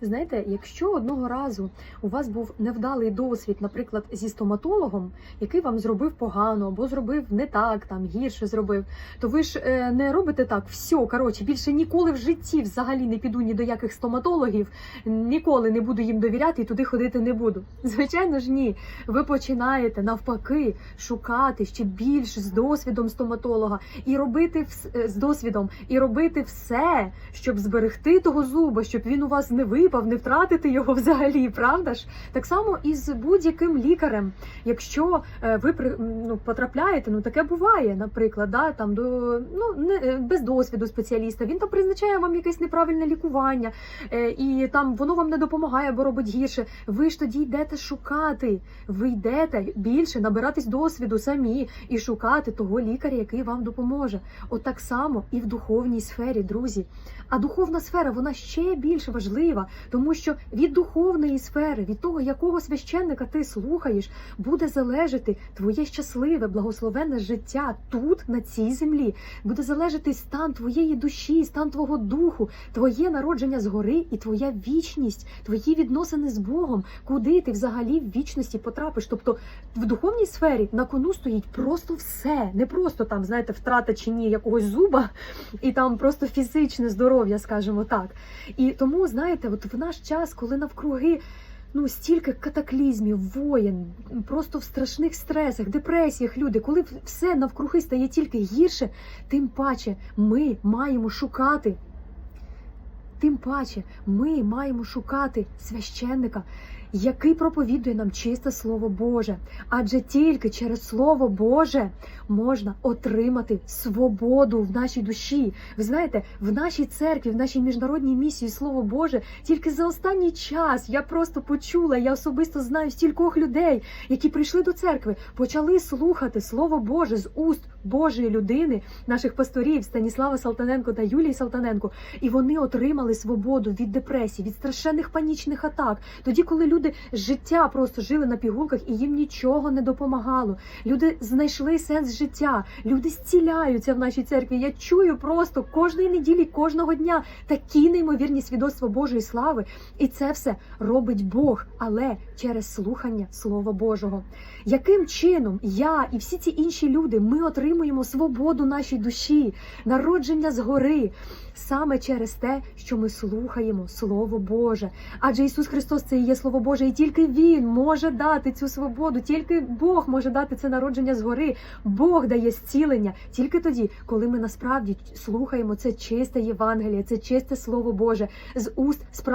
Знаєте, якщо одного разу у вас був невдалий досвід, наприклад, зі стоматологом, який вам зробив погано або зробив не так, там гірше зробив, то ви ж е, не робите так, все, коротше, більше ніколи в житті взагалі не піду ні до яких стоматологів, ніколи не буду їм довіряти і туди ходити не буду. Звичайно ж, ні. Ви починаєте навпаки шукати ще більш з досвідом стоматолога і робити е, з досвідом, і робити все, щоб зберегти того зуба, щоб він у вас не випав, не втратити його взагалі, правда ж? Так само і з будь-яким лікарем. Якщо е, ви ну, потрапляєте, ну таке буває, наприклад, да, там до ну не е, без досвіду спеціаліста, він там призначає вам якесь неправильне лікування, е, і там воно вам не допомагає або робить гірше. Ви ж тоді йдете шукати. Ви йдете більше набиратись досвіду самі і шукати того лікаря, який вам допоможе. От так само і в духовній сфері, друзі. А духовна сфера вона ще більш важлива, тому що від духовної сфери, від того, якого священника ти слухаєш, буде залежати твоє щасливе, благословенне життя тут, на цій землі. Буде залежати стан твоєї душі, стан твого духу, твоє народження згори і твоя вічність, твої відносини з Богом, куди ти взагалі в вічності потрапиш. Тобто в духовній сфері на кону стоїть просто все, не просто там, знаєте, втрата чи ні якогось зуба, і там просто фізичне здоров'я, скажімо так. І тому, знаєте, от в наш час, коли навкруги. Ну, стільки катаклізмів, воєн, просто в страшних стресах, депресіях люди, коли все навкруги стає тільки гірше, тим паче ми маємо шукати. Тим паче ми маємо шукати священника, який проповідує нам чисте Слово Боже. Адже тільки через Слово Боже можна отримати свободу в нашій душі. Ви знаєте, в нашій церкві, в нашій міжнародній місії Слово Боже, тільки за останній час я просто почула, я особисто знаю стількох людей, які прийшли до церкви, почали слухати Слово Боже з уст Божої людини, наших пасторів Станіслава Салтаненко та Юлії Салтаненко, і вони отримали свободу від депресії, від страшенних панічних атак. Тоді, коли люди життя просто жили на пігулках і їм нічого не допомагало. Люди знайшли сенс життя, люди зціляються в нашій церкві. Я чую просто кожної неділі, кожного дня такі неймовірні свідоцтва Божої слави. І це все робить Бог, але через слухання Слова Божого. Яким чином я і всі ці інші люди ми отримуємо свободу нашій душі, народження згори? Саме через те, що ми слухаємо Слово Боже. Адже Ісус Христос це і є Слово Боже, і тільки Він може дати цю свободу, тільки Бог може дати це народження згори. Бог дає зцілення тільки тоді, коли ми насправді слухаємо це чисте Євангеліє, це чисте Слово Боже з уст